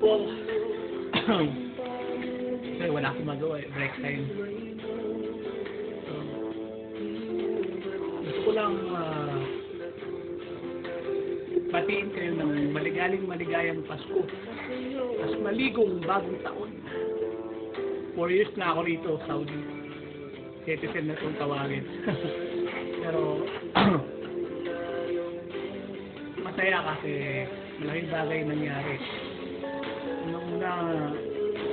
po. Kasi wala akong magawa eh. Break time. So, gusto ko lang ah, batiin kayo ng maligaling maligayang Pasko. Mas maligong bagong taon. Four years na ako rito, Saudi. Citizen na itong tawagin. Pero, masaya kasi malaking bagay nangyari. Unang-una,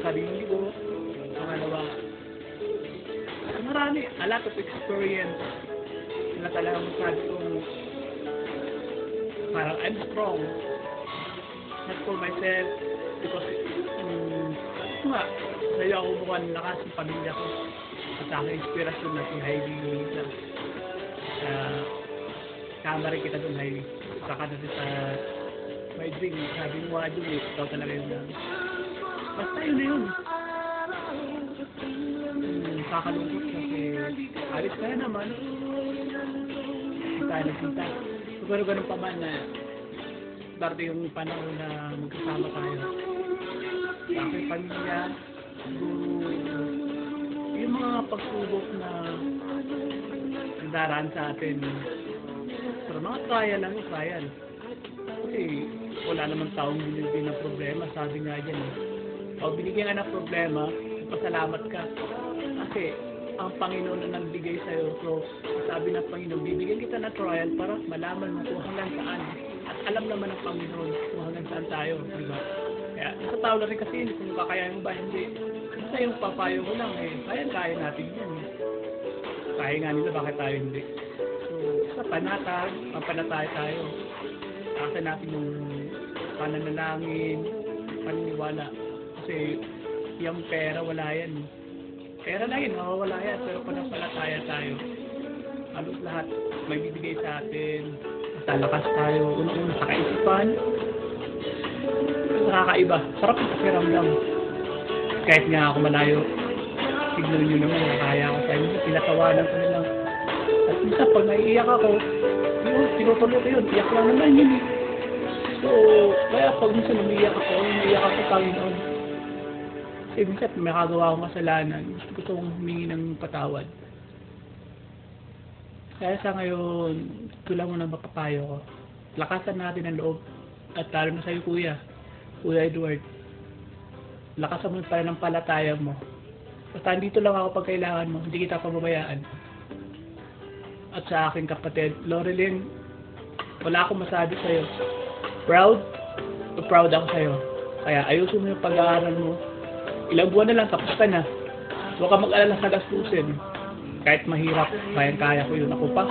sarili ko. Pangalawa, marami, a lot of experience na talagang masabi kong parang I'm strong. Not for myself, because um, ito nga, sa'yo ako mukhang lakas ng pamilya ko. At aking inspirasyon na si Heidi Lisa. Uh, kama rin kita doon, Heidi. Saka na sa my dream, sabi mo doon eh, ikaw talaga yun na. Basta yun na yun. Hmm, kakalungkot kasi alis ka na naman. Hindi tayo nagpunta. Pero ganun pa man na darating yung panahon na magkasama tayo. Sa aking pamilya, siguro yung mga pagsubok na daraan sa atin. Pero mga trial lang trial. Kasi wala namang taong binibigyan ng problema. Sabi nga dyan eh. O binigyan ka ng problema, pasalamat ka. Kasi ang Panginoon na nagbigay sa'yo. So, sabi ng Panginoon, bibigyan kita ng trial para malaman mo kung hanggang saan. At alam naman ng Panginoon kung hanggang saan tayo. Di ba? Kaya, nasa tao na rin kasi kung kakayanin ba, hindi. Basta yung papayo ko lang eh, kaya-kaya natin yun. eh. Kaya nga nila, bakit tayo hindi? Panatag, panatay tayo. Asa natin yung pananalangin, paniniwala. Kasi, yung pera, wala yan. Pera lang yun, mawawala yan. Pero panampalataya tayo. Halos lahat may bibigay sa atin. Basta lakas tayo. Unang-unang sa kaisipan. Nakakaiba. Sarap yung pakiramdam. Kahit nga ako malayo, signal nyo naman, kaya ko sa inyo. Pinatawanan ko na lang. At minsan, pag naiiyak ako, yun, tinutuloy ko yun. Iyak lang naman yun. eh. So, kaya pag minsan umiiyak ako, umiiyak ako sa Panginoon. Kasi minsan, may kagawa akong kasalanan. Gusto kong humingi ng patawad. Kaya sa ngayon, ito lang muna mapapayo ko. Lakasan natin ang loob. At lalo na sa'yo, kuya. Kuya Edward. Lakasan mo pa ng palataya mo. Basta dito lang ako pag kailangan mo. Hindi kita pababayaan. At sa aking kapatid, Loreline, wala akong masabi sa'yo. Proud? Proud ako sa'yo. Kaya ayusin mo yung pag-aaral mo. Ilang buwan na lang, tapos ka na. Huwag ka mag-alala sa gastusin. Kahit mahirap, kayang-kaya ko yun. Ako pa,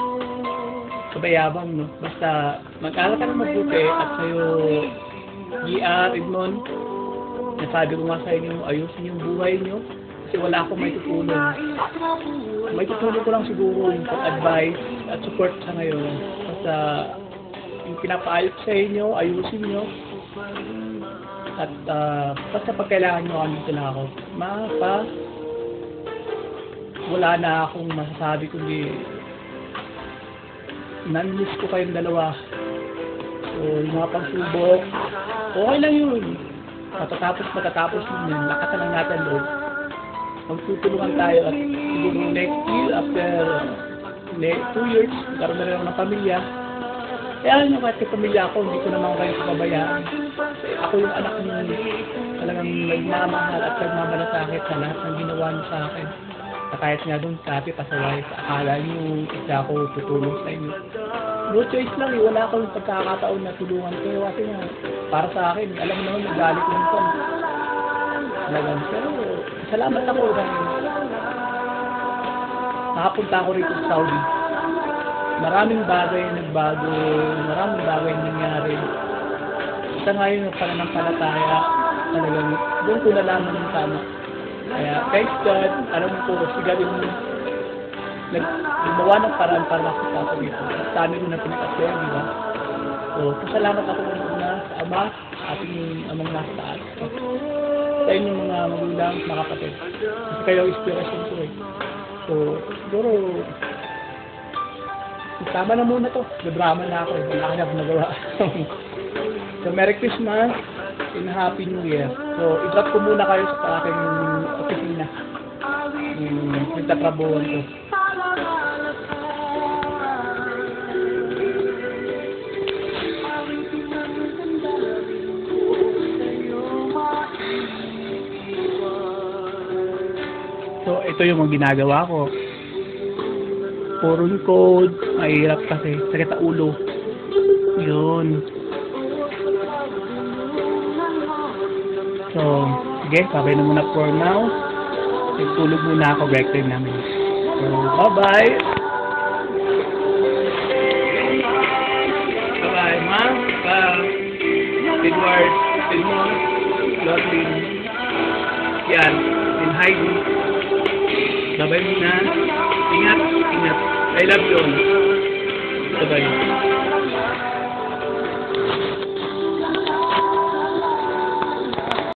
kabayabang, no? Basta, mag-aral ka na mabuti at sa'yo, GR, Edmond, nasabi ko nga sa inyo, ayusin yung buhay nyo. Kasi wala akong may tutulong. May tutulong ko lang siguro yung pag-advise at support sa ngayon. Basta, yung pinapaayos sa inyo, ayusin nyo. At ah, basta pag kailangan nyo kami dito lang ako. Mapa, wala na akong masasabi kundi nanmiss ko kayong dalawa. So, yung mga pagsubok, okay lang yun. Matatapos, matatapos yun. Lakasan lang natin loob. Magtutulungan tayo at siguro next year, after ne- two years, karoon na rin ng pamilya. Kaya nyo kahit pamilya ako, hindi ko naman kayo pabayaan. Kasi ako yung anak niyo, talagang nagmamahal at nagmamalasakit sa lahat ng ginawa niyo sa akin. Na kahit nga doon sabi, pasaway, sa akala niyo, isa ako tutulong sa inyo. No choice lang eh, wala akong pagkakataon na tulungan kayo kasi nga, para sa akin, alam mo naman, nagalit lang ito. Talagang, pero salamat ako dahil nakapunta ako rito sa Saudi. Maraming bagay na nagbago, maraming bagay na nangyari. Sa ngayon, yung pananampalataya, talagang doon ko nalaman yung tama. Kaya, thanks God, alam ko, si God yung gumawa ng paraan para makita ako dito. At dami ko na pinakasaya, di ba? So, pasalamat ako una sa Ama, ating amang nasa taas. Sa inyong mga magulang, mga kapatid. Kasi kayo inspiration ko eh. So, siguro, tama na muna to. Drama na ako eh. Wala na akong nagawa. so, Merry Christmas. in Happy New Year. So, i-drop ko muna kayo sa aking opisina. Yung nagtatrabuhan ko. So, ito yung mga ginagawa ko. Puro code, mahirap kasi, sakit sa ulo. Yun. So, sige, babay na muna for now. Nagtulog muna ako, break time namin. So, bye-bye! Bye-bye, pa, Edward, Elmore, Lotlin, yan, and Heidi. Bye-bye muna. Ingat, ingat. I love you all. Bye-bye.